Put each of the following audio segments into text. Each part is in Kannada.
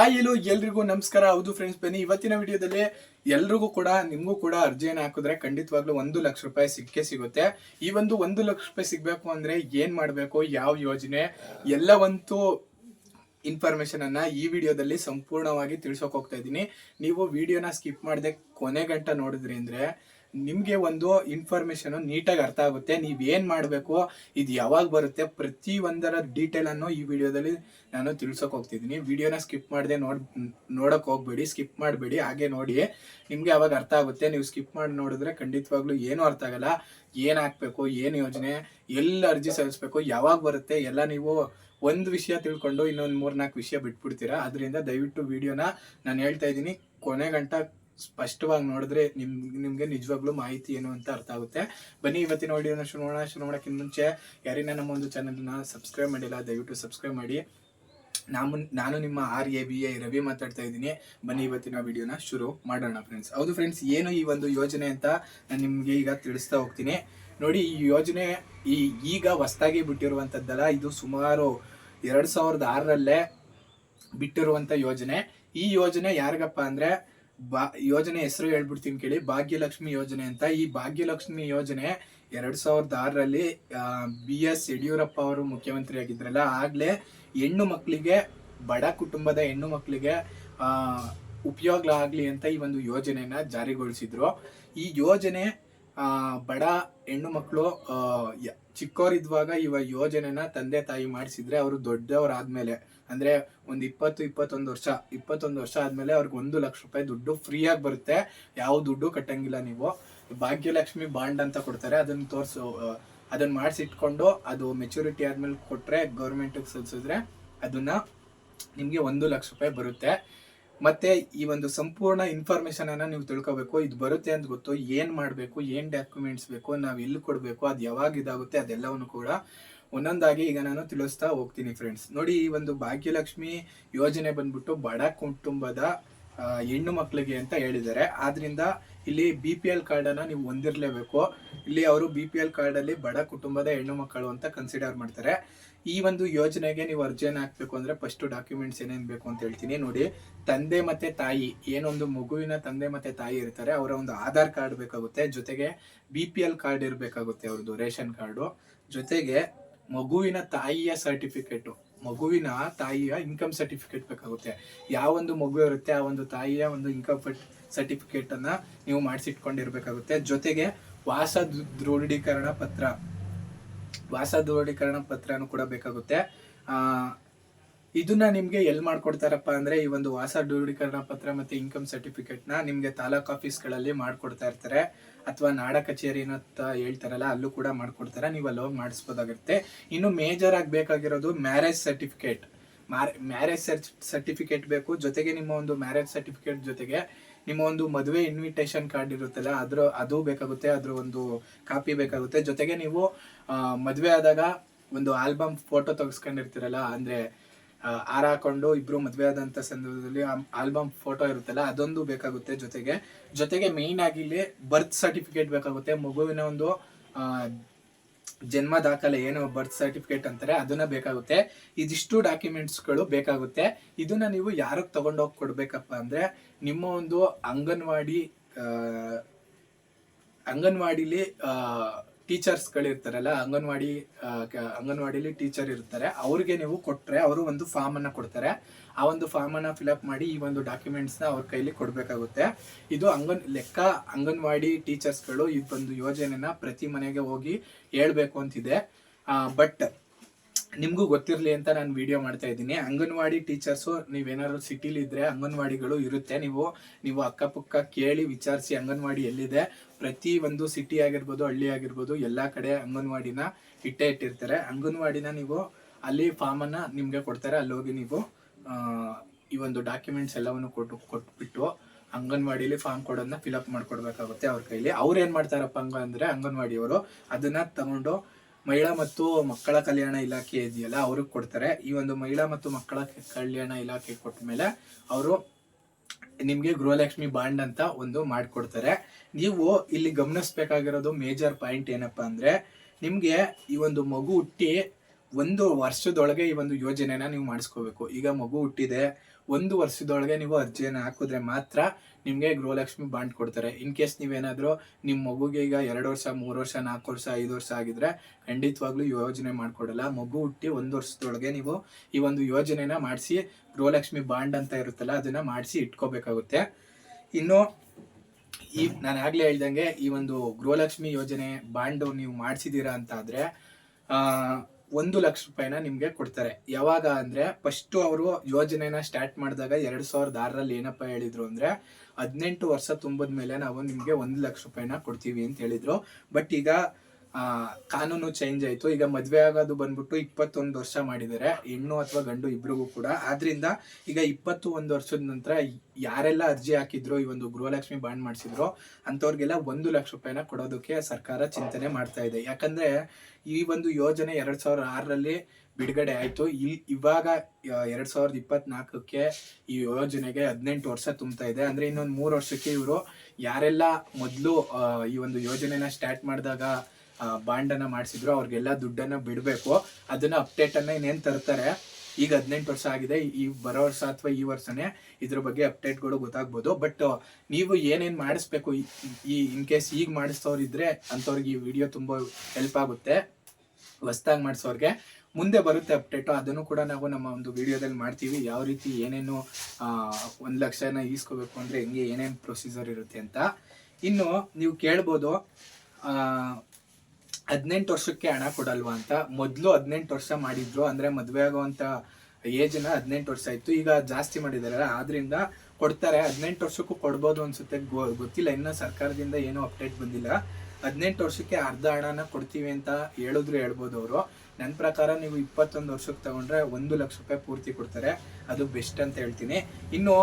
ಆ ಎಲ್ರಿಗೂ ನಮಸ್ಕಾರ. ಹೌದು ಫ್ರೆಂಡ್ಸ್ ಬನ್ನಿ ಇವತ್ತಿನ ವಿಡಿಯೋದಲ್ಲಿ ಎಲ್ರಿಗೂ ಕೂಡ, ನಿಮಗೂ ಕೂಡ ಅರ್ಜಿಯನ್ನು ಹಾಕಿದ್ರೆ ಖಂಡಿತವಾಗ್ಲೂ ಒಂದು ಲಕ್ಷ ರೂಪಾಯಿ ಸಿಕ್ಕೇ ಸಿಗುತ್ತೆ. ಈ ಒಂದು ಒಂದು ಲಕ್ಷ ರೂಪಾಯಿ ಸಿಗಬೇಕು ಅಂದ್ರೆ ಏನು ಮಾಡಬೇಕು, ಯಾವ ಯೋಜನೆ, ಎಲ್ಲವಂತೂ ಇನ್ಫಾರ್ಮೇಶನ್ ಅನ್ನ ಈ ವಿಡಿಯೋದಲ್ಲಿ ಸಂಪೂರ್ಣವಾಗಿ ತಿಳಿಸೋಕೆ ಹೋಗ್ತಾ ಇದ್ದೀನಿ. ನೀವು ವಿಡಿಯೋನ ಸ್ಕಿಪ್ ಮಾಡದೆ ಕೊನೆ ಗಂಟ ನೋಡಿದ್ರಿ ಅಂದ್ರೆ ನಿಮ್ಗೆ ಒಂದು ಇನ್ಫಾರ್ಮೇಶನ್ ನೀಟಾಗಿ ಅರ್ಥ ಆಗುತ್ತೆ. ನೀವು ಏನ್ ಮಾಡಬೇಕು, ಇದು ಯಾವಾಗ ಬರುತ್ತೆ ಪ್ರತಿ ಒಂದರ ಡೀಟೇಲ್ ಅನ್ನು ಈ ವಿಡಿಯೋದಲ್ಲಿ ನಾನು ತಿಳ್ಸೋಕ್ ಹೋಗ್ತಿದ್ದೀನಿ. ವಿಡಿಯೋನ ಸ್ಕಿಪ್ ಮಾಡದೆ ನೋಡ್, ನೋಡಕ್ ಹೋಗ್ಬೇಡಿ ಸ್ಕಿಪ್ ಮಾಡಬೇಡಿ, ಹಾಗೆ ನೋಡಿ. ನಿಮ್ಗೆ ಅವಾಗ ಅರ್ಥ ಆಗುತ್ತೆ, ನೀವು ಸ್ಕಿಪ್ ಮಾಡಿ ನೋಡಿದ್ರೆ ಖಂಡಿತವಾಗ್ಲೂ ಏನು ಅರ್ಥ ಆಗಲ್ಲ. ಏನ್ ಹಾಕ್ಬೇಕು, ಏನ್ ಯೋಜನೆ, ಎಲ್ಲಿ ಅರ್ಜಿ ಸಲ್ಲಿಸ್ಬೇಕು, ಯಾವಾಗ ಬರುತ್ತೆ, ಎಲ್ಲ ನೀವು ಒಂದು ವಿಷಯ ತಿಳ್ಕೊಂಡು ಇನ್ನೊಂದು ಮೂರ್ನಾಲ್ಕು ವಿಷಯ ಬಿಟ್ಬಿಡ್ತೀರಾ? ಅದರಿಂದ ದಯವಿಟ್ಟು ವಿಡಿಯೋನ ನಾನು ಹೇಳ್ತಾ ಇದ್ದೀನಿ. ಕೊನೆ ಗಂಟ ಸ್ಪಷ್ಟವಾಗಿ ನೋಡಿದ್ರೆ ನಿಮ್, ನಿಮ್ಗೆ ನಿಜವಾಗ್ಲೂ ಮಾಹಿತಿ ಏನು ಅಂತ ಅರ್ಥ ಆಗುತ್ತೆ. ಬನ್ನಿ ಇವತ್ತಿನ ವಿಡಿಯೋನ ಶುರು ಮಾಡೋಣ. ಶುರು ಮಾಡೋಕ್ಕಿಂತ ಮುಂಚೆ ಯಾರಿನ ನಮ್ಮ ಒಂದು ಚಾನಲ್ನ ಸಬ್ಸ್ಕ್ರೈಬ್ ಮಾಡಿಲ್ಲ, ದಯವಿಟ್ಟು ಸಬ್ಸ್ಕ್ರೈಬ್ ಮಾಡಿ. ನಾನು ನಾನು ನಿಮ್ಮ R A B I Ravi ಮಾತಾಡ್ತಾ ಇದ್ದೀನಿ. ಬನ್ನಿ ಇವತ್ತಿನ ವಿಡಿಯೋನ ಶುರು ಮಾಡೋಣ ಫ್ರೆಂಡ್ಸ್ ಹೌದು ಫ್ರೆಂಡ್ಸ್ ಏನು ಈ ಒಂದು ಯೋಜನೆ ಅಂತ ನಾನು ನಿಮಗೆ ಈಗ ತಿಳಿಸ್ತಾ ಹೋಗ್ತೀನಿ. ನೋಡಿ, ಈ ಯೋಜನೆ ಈ, ಈಗ ಹೊಸ್ದಾಗಿ ಬಿಟ್ಟಿರುವಂಥದ್ದಲ್ಲ ಇದು ಸುಮಾರು ಎರಡು ಸಾವಿರದ ಆರರಲ್ಲೇ ಬಿಟ್ಟಿರುವಂಥ ಯೋಜನೆ. ಈ ಯೋಜನೆ ಯಾರಿಗಪ್ಪ ಅಂದ್ರೆ ಬಾ, ಯೋಜನೆ ಹೆಸರು ಹೇಳ್ಬಿಡ್ತೀನಿ ಕೇಳಿ, ಭಾಗ್ಯಲಕ್ಷ್ಮಿ ಯೋಜನೆ ಅಂತ. ಈ ಭಾಗ್ಯಲಕ್ಷ್ಮಿ ಯೋಜನೆ ಎರಡ್ ಸಾವಿರದ ಆರರಲ್ಲಿ ಬಿ ಎಸ್ ಯಡಿಯೂರಪ್ಪ ಅವರು ಮುಖ್ಯಮಂತ್ರಿ ಆಗಿದ್ರಲ್ಲ, ಆಗ್ಲೇ ಹೆಣ್ಣು ಮಕ್ಕಳಿಗೆ ಬಡ ಕುಟುಂಬದ ಹೆಣ್ಣು ಮಕ್ಕಳಿಗೆ ಉಪಯೋಗ ಆಗ್ಲಿ ಅಂತ ಈ ಒಂದು ಯೋಜನೆಯನ್ನ ಜಾರಿಗೊಳಿಸಿದ್ರು. ಈ ಯೋಜನೆ ಬಡ ಹೆಣ್ಣು ಮಕ್ಕಳು ಚಿಕ್ಕವರಿದ್ದಾಗ ಇವ ಯೋಜನೆನ ತಂದೆ ತಾಯಿ ಮಾಡಿಸಿದ್ರೆ ಅವರು ದೊಡ್ಡವರಾದ್ಮೇಲೆ. ಅಂದ್ರೆ ಒಂದ್ ಇಪ್ಪತ್ತು, ಇಪ್ಪತ್ತೊಂದು ವರ್ಷ ಇಪ್ಪತ್ತೊಂದು ವರ್ಷ ಆದ್ಮೇಲೆ ಅವ್ರಿಗೆ ಒಂದು ಲಕ್ಷ ರೂಪಾಯಿ ದುಡ್ಡು ಫ್ರೀ ಆಗಿ ಬರುತ್ತೆ. ಯಾವ ದುಡ್ಡು ಕಟ್ಟಂಗಿಲ್ಲ ನೀವು. ಭಾಗ್ಯಲಕ್ಷ್ಮಿ ಬಾಂಡ್ ಅಂತ ಕೊಡ್ತಾರೆ. ಅದನ್ನ ತೋರ್ಸು ಅದನ್ನ ಮಾಡಿಸಿಟ್ಕೊಂಡು ಅದು ಮೆಚುರಿಟಿ ಆದ್ಮೇಲೆ ಕೊಟ್ರೆ ಗೌರ್ಮೆಂಟ್ ಸಲ್ಸಿದ್ರೆ ಅದನ್ನ ನಿಮ್ಗೆ ಒಂದು ಲಕ್ಷ ರೂಪಾಯಿ ಬರುತ್ತೆ. ಮತ್ತೆ ಈ ಒಂದು ಸಂಪೂರ್ಣ ಇನ್ಫಾರ್ಮೇಶನ್ ಅನ್ನ ನೀವು ತಿಳ್ಕೊಬೇಕು, ಇದು ಬರುತ್ತೆ ಅಂತ ಗೊತ್ತು, ಏನ್ ಮಾಡ್ಬೇಕು, ಏನ್ ಡಾಕ್ಯುಮೆಂಟ್ಸ್ ಬೇಕು, ನಾವ್ ಎಲ್ಲಿ ಕೊಡ್ಬೇಕು, ಅದು ಯಾವಾಗ ಇದಾಗುತ್ತೆ, ಅದೆಲ್ಲವನ್ನು ಕೂಡ ಒಂದೊಂದಾಗಿ ಈಗ ನಾನು ತಿಳಿಸ್ತಾ ಹೋಗ್ತೀನಿ ಫ್ರೆಂಡ್ಸ್ ನೋಡಿ, ಈ ಒಂದು ಭಾಗ್ಯಲಕ್ಷ್ಮಿ ಯೋಜನೆ ಬಂದ್ಬಿಟ್ಟು ಬಡ ಕುಟುಂಬದ ಹೆಣ್ಣು ಮಕ್ಕಳಿಗೆ ಅಂತ ಹೇಳಿದ್ದಾರೆ. ಆದ್ರಿಂದ ಇಲ್ಲಿ ಬಿ ಪಿ ಎಲ್ ಕಾರ್ಡ್ ಅನ್ನ ನೀವು ಹೊಂದಿರ್ಲೇಬೇಕು. ಇಲ್ಲಿ ಅವರು ಬಿ ಪಿ ಎಲ್ ಕಾರ್ಡ್ ಅಲ್ಲಿ ಬಡ ಕುಟುಂಬದ ಹೆಣ್ಣು ಮಕ್ಕಳು ಅಂತ ಕನ್ಸಿಡರ್ ಮಾಡ್ತಾರೆ. ಈ ಒಂದು ಯೋಜನೆಗೆ ನೀವು ಅರ್ಜಿಯನ್ನು ಹಾಕ್ಬೇಕು ಅಂದ್ರೆ ಫಸ್ಟ್ ಡಾಕ್ಯುಮೆಂಟ್ಸ್ ಏನೇನು ಬೇಕು ಅಂತ ಹೇಳ್ತೀನಿ. ನೋಡಿ, ತಂದೆ ಮತ್ತೆ ತಾಯಿ, ಏನೊಂದು ಮಗುವಿನ ತಂದೆ ಮತ್ತೆ ತಾಯಿ ಇರ್ತಾರೆ, ಅವರ ಒಂದು ಆಧಾರ್ ಕಾರ್ಡ್ ಬೇಕಾಗುತ್ತೆ. ಜೊತೆಗೆ ಬಿ ಪಿ ಎಲ್ ಕಾರ್ಡ್ ಇರಬೇಕಾಗುತ್ತೆ ಅವ್ರದ್ದು ರೇಷನ್ ಕಾರ್ಡು ಜೊತೆಗೆ ಮಗುವಿನ ತಾಯಿಯ ಸರ್ಟಿಫಿಕೇಟ್ ಮಗುವಿನ ತಾಯಿಯ ಇನ್ಕಮ್ ಸರ್ಟಿಫಿಕೇಟ್ ಬೇಕಾಗುತ್ತೆ. ಯಾವ ಒಂದು ಮಗು ಇರುತ್ತೆ, ಆ ಒಂದು ತಾಯಿಯ ಒಂದು ಇನ್ಕಮ್ ಸರ್ಟಿಫಿಕೇಟ್ ಅನ್ನ ನೀವು ಮಾಡಿಸಿಟ್ಕೊಂಡಿರ್ಬೇಕಾಗುತ್ತೆ. ಜೊತೆಗೆ ವಾಸ ದೃಢೀಕರಣ ಪತ್ರ. ವಾಸ ದೃಢೀಕರಣ ಪತ್ರನೂ ಕೂಡ ಬೇಕಾಗುತ್ತೆ. ಇದನ್ನ ನಿಮಗೆ ಎಲ್ಲಿ ಮಾಡ್ಕೊಡ್ತಾರಪ್ಪ ಅಂದ್ರೆ ಈ ಒಂದು ವಾಸ ದೃಢೀಕರಣ ಪತ್ರ ಮತ್ತೆ ಇನ್ಕಮ್ ಸರ್ಟಿಫಿಕೇಟ್ನ ನಿಮ್ಗೆ ತಾಲೂಕ್ ಆಫೀಸ್ಗಳಲ್ಲಿ ಮಾಡ್ಕೊಡ್ತಾ ಇರ್ತಾರೆ. ಅಥವಾ ನಾಡ ಕಚೇರಿ ಅಂತ ಹೇಳ್ತಾರಲ್ಲ, ಅಲ್ಲೂ ಕೂಡ ಮಾಡ್ಕೊಡ್ತಾರೆ. ನೀವು ಅಲ್ಲಿ ಹೋಗಿ ಮಾಡಿಸ್ಬೋದಾಗಿರುತ್ತೆ. ಇನ್ನು ಮೇಜರ್ ಆಗಿ ಬೇಕಾಗಿರೋದು ಮ್ಯಾರೇಜ್ ಸರ್ಟಿಫಿಕೇಟ್ ಮ್ಯಾರೇಜ್ ಸರ್ಟಿಫಿಕೇಟ್ ಬೇಕು. ಜೊತೆಗೆ ನಿಮ್ಮ ಒಂದು ಮ್ಯಾರೇಜ್ ಸರ್ಟಿಫಿಕೇಟ್ ಜೊತೆಗೆ ನಿಮ್ಮ ಒಂದು ಮದುವೆ ಇನ್ವಿಟೇಷನ್ ಕಾರ್ಡ್ ಇರುತ್ತಲ್ಲ, ಅದ್ರ, ಅದು ಬೇಕಾಗುತ್ತೆ, ಅದ್ರ ಒಂದು ಕಾಪಿ ಬೇಕಾಗುತ್ತೆ. ಜೊತೆಗೆ ನೀವು ಮದುವೆ ಆದಾಗ ಒಂದು ಆಲ್ಬಮ್ ಫೋಟೋ ತೆಗೆಸ್ಕೊಂಡಿರ್ತೀರಲ್ಲ, ಅಂದ್ರೆ ಹಾರ ಹಾಕೊಂಡು ಇಬ್ರು ಮದುವೆ ಆದಂತ ಸಂದರ್ಭದಲ್ಲಿ ಆಲ್ಬಮ್ ಫೋಟೋ ಇರುತ್ತಲ್ಲ, ಅದೊಂದು ಬೇಕಾಗುತ್ತೆ ಜೊತೆಗೆ. ಜೊತೆಗೆ ಮೇಯ್ನ್ ಆಗಿ ಇಲ್ಲಿ ಬರ್ತ್ ಸರ್ಟಿಫಿಕೇಟ್ ಬೇಕಾಗುತ್ತೆ. ಮಗುವಿನ ಒಂದು ಜನ್ಮ ದಾಖಲೆ ಏನು ಬರ್ತ್ ಸರ್ಟಿಫಿಕೇಟ್ ಅಂತಾರೆ, ಅದನ್ನ ಬೇಕಾಗುತ್ತೆ. ಇದಿಷ್ಟು ಡಾಕ್ಯುಮೆಂಟ್ಸ್ಗಳು ಬೇಕಾಗುತ್ತೆ. ಇದನ್ನ ನೀವು ಯಾರಿಗೆ ತಗೊಂಡೋಗಿ ಕೊಡ್ಬೇಕಪ್ಪ ಅಂದ್ರೆ, ನಿಮ್ಮ ಒಂದು ಅಂಗನವಾಡಿ ಅಂಗನವಾಡಿಲಿ ಟೀಚರ್ಸ್ ಗಳಿರ್ತಾರಲ್ಲ ಅಂಗನವಾಡಿ ಅಂಗನವಾಡಿಲಿ ಟೀಚರ್ ಇರ್ತಾರೆ. ಅವ್ರಿಗೆ ನೀವು ಕೊಟ್ಟರೆ ಅವರು ಒಂದು ಫಾರ್ಮ್ ಅನ್ನ ಕೊಡ್ತಾರೆ. ಆ ಒಂದು ಫಾರ್ಮ್ ಅನ್ನ ಫಿಲಪ್ ಮಾಡಿ ಈ ಒಂದು ಡಾಕ್ಯುಮೆಂಟ್ಸ್ನ ಅವ್ರ ಕೈಲಿ ಕೊಡ್ಬೇಕಾಗುತ್ತೆ. ಇದು ಅಂಗನ್, ಲೆಕ್ಕ ಅಂಗನವಾಡಿ ಟೀಚರ್ಸ್ಗಳು ಈ ಒಂದು ಯೋಜನೆನ ಪ್ರತಿ ಮನೆಗೆ ಹೋಗಿ ಹೇಳ್ಬೇಕು ಅಂತಿದೆ. ಬಟ್ ನಿಮ್ಗೂ ಗೊತ್ತಿರಲಿ ಅಂತ ನಾನು ವಿಡಿಯೋ ಮಾಡ್ತಾ ಇದ್ದೀನಿ. ಅಂಗನವಾಡಿ ಟೀಚರ್ಸು ನೀವೇನಾದ್ರು ಸಿಟಿಲಿ ಇದ್ರೆ ಅಂಗನವಾಡಿಗಳು ಇರುತ್ತೆ. ನೀವು ನೀವು ಅಕ್ಕಪಕ್ಕ ಕೇಳಿ ವಿಚಾರಿಸಿ ಅಂಗನವಾಡಿ ಎಲ್ಲಿದೆ. ಪ್ರತಿ ಒಂದು ಸಿಟಿ ಆಗಿರ್ಬೋದು, ಹಳ್ಳಿ ಆಗಿರ್ಬೋದು, ಎಲ್ಲ ಕಡೆ ಅಂಗನವಾಡಿನ ಇಟ್ಟೇ ಇಟ್ಟಿರ್ತಾರೆ. ಅಂಗನವಾಡಿನ ನೀವು ಅಲ್ಲಿ ಫಾರ್ಮನ್ನು ನಿಮಗೆ ಕೊಡ್ತಾರೆ. ಅಲ್ಲಿ ಹೋಗಿ ನೀವು ಈ ಒಂದು ಡಾಕ್ಯುಮೆಂಟ್ಸ್ ಎಲ್ಲವನ್ನು ಕೊಟ್ಟು, ಕೊಟ್ಬಿಟ್ಟು ಅಂಗನವಾಡಿಲಿ ಫಾರ್ಮ್ ಕೊಡೋದನ್ನ ಫಿಲಪ್ ಮಾಡ್ಕೊಡ್ಬೇಕಾಗುತ್ತೆ ಅವ್ರ ಕೈಲಿ. ಅವ್ರು ಏನು ಮಾಡ್ತಾರಪ್ಪ ಹಂಗ ಅಂದರೆ ಅಂಗನವಾಡಿಯವರು ಅದನ್ನು ತಗೊಂಡು ಮಹಿಳಾ ಮತ್ತು ಮಕ್ಕಳ ಕಲ್ಯಾಣ ಇಲಾಖೆ ಇದೆಯಲ್ಲ, ಅವ್ರಿಗೆ ಕೊಡ್ತಾರೆ. ಈ ಒಂದು ಮಹಿಳಾ ಮತ್ತು ಮಕ್ಕಳ ಕಲ್ಯಾಣ ಇಲಾಖೆ ಕೊಟ್ಟ ಮೇಲೆ ಅವರು ನಿಮ್ಗೆ ಗೃಹಲಕ್ಷ್ಮಿ ಬಾಂಡ್ ಅಂತ ಒಂದು ಮಾಡಿಕೊಡ್ತಾರೆ. ನೀವು ಇಲ್ಲಿ ಗಮನಿಸ್ಬೇಕಾಗಿರೋದು ಮೇಜರ್ ಪಾಯಿಂಟ್ ಏನಪ್ಪಾ ಅಂದ್ರೆ, ನಿಮ್ಗೆ ಈ ಒಂದು ಮಗು ಹುಟ್ಟಿ ಒಂದು ವರ್ಷದೊಳಗೆ ಈ ಒಂದು ಯೋಜನೆನ ನೀವು ಮಾಡಿಸ್ಕೋಬೇಕು. ಈಗ ಮಗು ಹುಟ್ಟಿದೆ, ಒಂದು ವರ್ಷದೊಳಗೆ ನೀವು ಅರ್ಜಿಯನ್ನು ಹಾಕಿದ್ರೆ ಮಾತ್ರ ನಿಮಗೆ ಗೃಹಲಕ್ಷ್ಮಿ ಬಾಂಡ್ ಕೊಡ್ತಾರೆ. ಇನ್ ಕೇಸ್ ನೀವೇನಾದರೂ ನಿಮ್ಮ ಮಗುಗೆ ಈಗ ಎರಡು ವರ್ಷ, ಮೂರು ವರ್ಷ, ನಾಲ್ಕು ವರ್ಷ, ಐದು ವರ್ಷ ಆಗಿದ್ರೆ ಖಂಡಿತವಾಗ್ಲೂ ಯೋಜನೆ ಮಾಡ್ಕೊಡಲ್ಲ. ಮಗು ಹುಟ್ಟಿ ಒಂದು ವರ್ಷದೊಳಗೆ ನೀವು ಈ ಒಂದು ಯೋಜನೆನ ಮಾಡಿಸಿ ಗೃಹಲಕ್ಷ್ಮಿ ಬಾಂಡ್ ಅಂತ ಇರುತ್ತಲ್ಲ, ಅದನ್ನ ಮಾಡಿಸಿ ಇಟ್ಕೋಬೇಕಾಗುತ್ತೆ. ಇನ್ನು ಈ ನಾನು ಆಗ್ಲೇ ಹೇಳ್ದಂಗೆ ಈ ಒಂದು ಗೃಹಲಕ್ಷ್ಮಿ ಯೋಜನೆ ಬಾಂಡ್ ನೀವು ಮಾಡಿಸಿದೀರಾ ಅಂತ ಆದ್ರೆ ಒಂದು ಲಕ್ಷ ರೂಪಾಯಿನ ನಿಮ್ಗೆ ಕೊಡ್ತಾರೆ. ಯಾವಾಗ ಅಂದ್ರೆ ಫಸ್ಟ್ ಅವರು ಯೋಜನೆನ ಸ್ಟಾರ್ಟ್ ಮಾಡಿದಾಗ ಎರಡ್ ಸಾವಿರದ ಆರರಲ್ಲಿ ಏನಪ್ಪ ಹೇಳಿದ್ರು ಅಂದ್ರೆ ಹದಿನೆಂಟು ವರ್ಷ ತುಂಬಿದ ಮೇಲೆ ನಾವು ನಿಮ್ಗೆ ಒಂದು ಲಕ್ಷ ರೂಪಾಯಿನ ಕೊಡ್ತೀವಿ ಅಂತ ಹೇಳಿದ್ರು. ಬಟ್ ಈಗ ಕಾನೂನು ಚೇಂಜ್ ಆಯ್ತು. ಈಗ ಮದ್ವೆ ಆಗೋದು ಬಂದ್ಬಿಟ್ಟು ಇಪ್ಪತ್ತೊಂದು ವರ್ಷ ಮಾಡಿದ್ದಾರೆ. ಹೆಣ್ಣು ಅಥವಾ ಗಂಡು ಇಬ್ರಿಗೂ ಕೂಡ. ಆದ್ರಿಂದ ಈಗ ಇಪ್ಪತ್ತು ಒಂದು ವರ್ಷದ ನಂತರ ಯಾರೆಲ್ಲ ಅರ್ಜಿ ಹಾಕಿದ್ರು, ಈ ಒಂದು ಗೃಹಲಕ್ಷ್ಮಿ ಬಾಂಡ್ ಮಾಡಿಸಿದ್ರು, ಅಂಥವ್ರಿಗೆಲ್ಲ ಒಂದು ಲಕ್ಷ ರೂಪಾಯಿನ ಕೊಡೋದಕ್ಕೆ ಸರ್ಕಾರ ಚಿಂತನೆ ಮಾಡ್ತಾ ಇದೆ. ಯಾಕಂದ್ರೆ ಈ ಒಂದು ಯೋಜನೆ ಎರಡ್ ಸಾವಿರದ ಆರರಲ್ಲಿ ಬಿಡುಗಡೆ ಆಯ್ತು. ಇಲ್, ಇವಾಗ ಎರಡ್ ಸಾವಿರದ ಇಪ್ಪತ್ನಾಲ್ಕಕ್ಕೆ ಈ ಯೋಜನೆಗೆ ಹದಿನೆಂಟು ವರ್ಷ ತುಂಬ್ತಾ ಇದೆ. ಅಂದ್ರೆ ಇನ್ನೊಂದು ಮೂರು ವರ್ಷಕ್ಕೆ ಇವರು ಯಾರೆಲ್ಲ ಮೊದಲು ಈ ಒಂದು ಯೋಜನೆನ ಸ್ಟಾರ್ಟ್ ಮಾಡಿದಾಗ ಬಾಂಡ್ ಅನ್ನ ಮಾಡಿಸಿದ್ರು, ಅವ್ರಿಗೆಲ್ಲ ದುಡ್ಡನ್ನ ಬಿಡಬೇಕು. ಅದನ್ನ ಅಪ್ಡೇಟ್ ಅನ್ನ ಇನ್ನೇನ್ ತರ್ತಾರೆ? ಈಗ ಹದಿನೆಂಟು ವರ್ಷ ಆಗಿದೆ, ಈ ಬರೋ ವರ್ಷ ಅಥವಾ ಈ ವರ್ಷನೇ ಇದ್ರ ಬಗ್ಗೆ ಅಪ್ಡೇಟ್ಗಳು ಗೊತ್ತಾಗ್ಬೋದು. ಬಟ್ ನೀವು ಏನೇನು ಮಾಡಿಸ್ಬೇಕು ಈ- ಇನ್ ಕೇಸ್ ಈಗ ಮಾಡಿಸ್ತವ್ರು ಇದ್ರೆ ಅಂಥವ್ರಿಗೆ ಈ ವಿಡಿಯೋ ತುಂಬಾ ಹೆಲ್ಪ್ ಆಗುತ್ತೆ. ಹೊಸ್ದಾಗಿ ಮಾಡಿಸೋರ್ಗೆ. ಮುಂದೆ ಬರುತ್ತೆ ಅಪ್ಡೇಟು ಅದನ್ನು ಕೂಡ ನಾವು ನಮ್ಮ ಒಂದು ವಿಡಿಯೋದಲ್ಲಿ ಮಾಡ್ತೀವಿ. ಯಾವ ರೀತಿ ಏನೇನು ಒಂದ್ ಲಕ್ಷನ ಈಸ್ಕೋಬೇಕು ಅಂದ್ರೆ ಹೆಂಗೆ ಏನೇನು ಪ್ರೊಸೀಜರ್ ಇರುತ್ತೆ ಅಂತ. ಇನ್ನು ನೀವು ಕೇಳ್ಬೋದು ಹದಿನೆಂಟು ವರ್ಷಕ್ಕೆ ಹಣ ಕೊಡಲ್ವಾ ಅಂತ. ಮೊದಲು ಹದಿನೆಂಟು ವರ್ಷ ಮಾಡಿದ್ರು, ಅಂದ್ರೆ ಮದುವೆ ಆಗುವಂತ ಏಜ್ನ ಹದಿನೆಂಟು ವರ್ಷ ಇತ್ತು ಈಗ ಜಾಸ್ತಿ ಮಾಡಿದಾರೆ ಆದ್ರಿಂದ ಕೊಡ್ತಾರೆ. ಹದಿನೆಂಟು ವರ್ಷಕ್ಕೂ ಕೊಡ್ಬೋದು ಅನ್ಸುತ್ತೆ. ಗೊತ್ತಿಲ್ಲ. ಇನ್ನ ಸರ್ಕಾರದಿಂದ ಏನೂ ಅಪ್ಡೇಟ್ ಬಂದಿಲ್ಲ. ಹದಿನೆಂಟು ವರ್ಷಕ್ಕೆ ಅರ್ಧ ಹಣನ ಕೊಡ್ತೀವಿ ಅಂತ ಹೇಳಿದ್ರು ಹೇಳ್ಬೋದು ಅವರು. ನನ್ನ ಪ್ರಕಾರ ನೀವು ಇಪ್ಪತ್ತೊಂದು ವರ್ಷಕ್ಕೆ ತಗೊಂಡ್ರೆ ಒಂದು ಲಕ್ಷ ರೂಪಾಯಿ ಪೂರ್ತಿ ಕೊಡ್ತಾರೆ. ಅದು ಬೆಸ್ಟ್ ಅಂತ ಹೇಳ್ತೀನಿ. ಇನ್ನು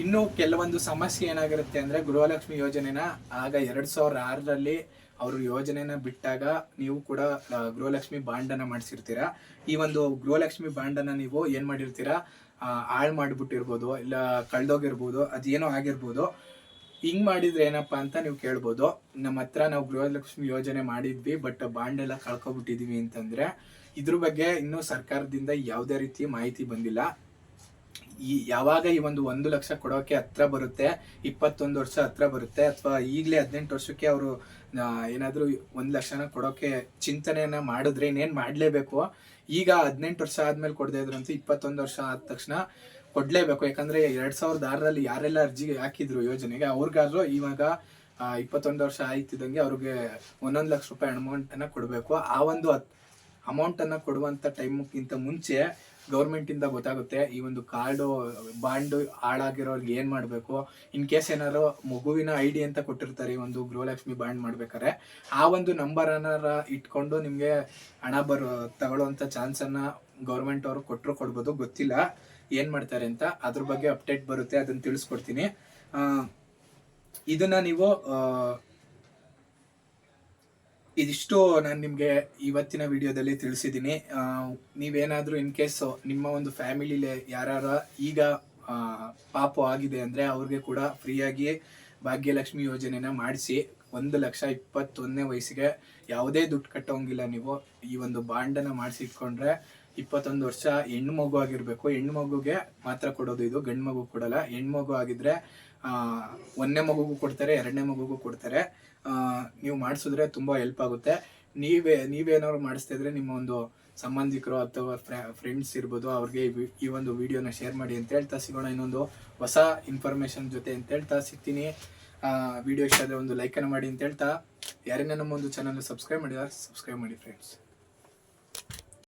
ಇನ್ನು ಕೆಲವೊಂದು ಸಮಸ್ಯೆ ಏನಾಗಿರುತ್ತೆ ಅಂದ್ರೆ ಗೃಹಲಕ್ಷ್ಮಿ ಯೋಜನೆನ ಆಗ ಎರಡು ಸಾವಿರದ ಆರರಲ್ಲಿ ಅವರು ಯೋಜನೆನ ಬಿಟ್ಟಾಗ ನೀವು ಕೂಡ ಗೃಹಲಕ್ಷ್ಮಿ ಬಾಂಡನ್ನ ಮಾಡಿಸಿರ್ತೀರಾ? ಈ ಒಂದು ಗೃಹಲಕ್ಷ್ಮಿ ಬಾಂಡನ್ನ ನೀವು ಏನ್ ಮಾಡಿರ್ತೀರಾ? ಹಾಳು ಮಾಡಿಬಿಟ್ಟಿರ್ಬೋದು, ಇಲ್ಲ ಕಳ್ದೋಗಿರ್ಬೋದು, ಅದೇನೋ ಆಗಿರ್ಬೋದು. ಹಿಂಗ್ ಮಾಡಿದ್ರೆ ಏನಪ್ಪ ಅಂತ ನೀವು ಕೇಳ್ಬೋದು. ನಮ್ಮ ಹತ್ರ ನಾವು ಗೃಹಲಕ್ಷ್ಮಿ ಯೋಜನೆ ಮಾಡಿದ್ವಿ, ಬಟ್ ಬಾಂಡ್ ಎಲ್ಲ ಕಳ್ಕೊಬಿಟ್ಟಿದೀವಿ ಅಂತಂದ್ರೆ ಇದ್ರ ಬಗ್ಗೆ ಇನ್ನೂ ಸರ್ಕಾರದಿಂದ ಯಾವುದೇ ರೀತಿ ಮಾಹಿತಿ ಬಂದಿಲ್ಲ. ಈ, ಯಾವಾಗ ಈ ಒಂದು ಒಂದು ಲಕ್ಷ ಕೊಡೋಕೆ ಹತ್ರ ಬರುತ್ತೆ, ಇಪ್ಪತ್ತೊಂದು ವರ್ಷ ಹತ್ರ ಬರುತ್ತೆ, ಅಥವಾ ಈಗಲೇ ಹದಿನೆಂಟು ವರ್ಷಕ್ಕೆ ಅವರು ಏನಾದರೂ ಒಂದು ಲಕ್ಷನ ಕೊಡೋಕ್ಕೆ ಚಿಂತನೆಯನ್ನ ಮಾಡಿದ್ರೆ ಇನ್ನೇನು ಮಾಡಲೇಬೇಕು? ಈಗ ಹದಿನೆಂಟು ವರ್ಷ ಆದಮೇಲೆ ಕೊಡದೇ ಇದ್ರಂತೂ ಇಪ್ಪತ್ತೊಂದು ವರ್ಷ ಆದ ತಕ್ಷಣ ಕೊಡಲೇಬೇಕು. ಯಾಕಂದರೆ ಎರಡು ಸಾವಿರದ ಆರರಲ್ಲಿ ಯಾರೆಲ್ಲ ಅರ್ಜಿ ಹಾಕಿದ್ರು ಯೋಜನೆಗೆ, ಅವ್ರಿಗಾದ್ರೂ ಇವಾಗ ಇಪ್ಪತ್ತೊಂದು ವರ್ಷ ಆಯ್ತಿದ್ದಂಗೆ ಅವ್ರಿಗೆ ಒಂದೊಂದು ಲಕ್ಷ ರೂಪಾಯಿ ಅಮೌಂಟನ್ನು ಕೊಡಬೇಕು. ಆ ಒಂದು ಅಮೌಂಟನ್ನು ಕೊಡುವಂಥ ಟೈಮ್ಗಿಂತ ಮುಂಚೆ ಗೌರ್ಮೆಂಟ್ ಇಂದ ಗೊತ್ತಾಗುತ್ತೆ, ಈ ಒಂದು ಕಾರ್ಡು, ಬಾಂಡ್ ಹಾಳಾಗಿರೋರ್ಗೆ ಏನ್ ಮಾಡ್ಬೇಕು? ಇನ್ ಕೇಸ್ ಏನಾದ್ರು ಮಗುವಿನ ಐ ಡಿ ಅಂತ ಕೊಟ್ಟಿರ್ತಾರೆ, ಈ ಒಂದು ಗೃಹಲಕ್ಷ್ಮಿ ಬಾಂಡ್ ಮಾಡ್ಬೇಕಾರೆ ಆ ಒಂದು ನಂಬರ್ ಇಟ್ಕೊಂಡು ನಿಮ್ಗೆ ಹಣ ಬರೋ ಚಾನ್ಸ್ ಅನ್ನ ಗೌರ್ಮೆಂಟ್ ಅವರು ಕೊಟ್ಟರು ಕೊಡ್ಬೋದು, ಗೊತ್ತಿಲ್ಲ ಏನ್ ಮಾಡ್ತಾರೆ ಅಂತ. ಅದ್ರ ಬಗ್ಗೆ ಅಪ್ಡೇಟ್ ಬರುತ್ತೆ ಅದನ್ನ ತಿಳಿಸ್ಕೊಡ್ತೀನಿ. ಇದನ್ನ ನೀವು ಇದಿಷ್ಟು ನಾನು ನಿಮಗೆ ಇವತ್ತಿನ ವಿಡಿಯೋದಲ್ಲಿ ತಿಳಿಸಿದ್ದೀನಿ. ನೀವೇನಾದರೂ ಇನ್ ಕೇಸ್ ನಿಮ್ಮ ಒಂದು ಫ್ಯಾಮಿಲಿಲಿ ಯಾರಾರ ಈಗ ಪಾಪು ಆಗಿದೆ ಅಂದರೆ ಅವ್ರಿಗೆ ಕೂಡ ಫ್ರೀಯಾಗಿ ಭಾಗ್ಯಲಕ್ಷ್ಮಿ ಯೋಜನೆನ ಮಾಡಿಸಿ ಒಂದು ಲಕ್ಷ ಇಪ್ಪತ್ತೊಂದನೇ ವಯಸ್ಸಿಗೆ ಯಾವುದೇ ದುಡ್ಡು ಕಟ್ಟೋಂಗಿಲ್ಲ ನೀವು. ಈ ಒಂದು ಬಾಂಡನ್ನು ಮಾಡಿಸಿ ಇಟ್ಕೊಂಡ್ರೆ ಇಪ್ಪತ್ತೊಂದು ವರ್ಷ ಹೆಣ್ಣು ಮಗು ಆಗಿರಬೇಕು. ಹೆಣ್ಣು ಮಗುಗೆ ಮಾತ್ರ ಕೊಡೋದು ಇದು ಗಂಡು ಮಗು ಕೊಡಲ್ಲ. ಹೆಣ್ಣು ಮಗು ಆಗಿದ್ರೆ ಒಂದನೇ ಮಗುಗೂ ಕೊಡ್ತಾರೆ, ಎರಡನೇ ಮಗುಗೂ ಕೊಡ್ತಾರೆ. ನೀವು ಮಾಡಿಸಿದ್ರೆ ತುಂಬ ಹೆಲ್ಪ್ ಆಗುತ್ತೆ. ನೀವೇ, ನೀವೇನಾದ್ರು ಮಾಡಿಸ್ತಾ ಇದ್ರೆ ನಿಮ್ಮ ಒಂದು ಸಂಬಂಧಿಕರು ಅಥವಾ ಫ್ರೆಂಡ್ಸ್ ಇರ್ಬೋದು, ಅವ್ರಿಗೆ ಈ ಒಂದು ವಿಡಿಯೋನ ಶೇರ್ ಮಾಡಿ ಅಂತ ಹೇಳ್ತಾ ಸಿಗೋಣ. ಇನ್ನೊಂದು ಹೊಸ ಇನ್ಫಾರ್ಮೇಶನ್ ಜೊತೆ ಅಂತ ಹೇಳ್ತಾ ಸಿಗ್ತೀನಿ. ವಿಡಿಯೋ ಇಷ್ಟ ಆದರೆ ಒಂದು ಲೈಕನ್ನು ಮಾಡಿ ಅಂತ ಹೇಳ್ತಾ. ಯಾರನ್ನ ನಮ್ಮ ಒಂದು ಚಾನಲ್ ಸಬ್ಸ್ಕ್ರೈಬ್ ಮಾಡಿದಾರೆ ಸಬ್ಸ್ಕ್ರೈಬ್ ಮಾಡಿ ಫ್ರೆಂಡ್ಸ್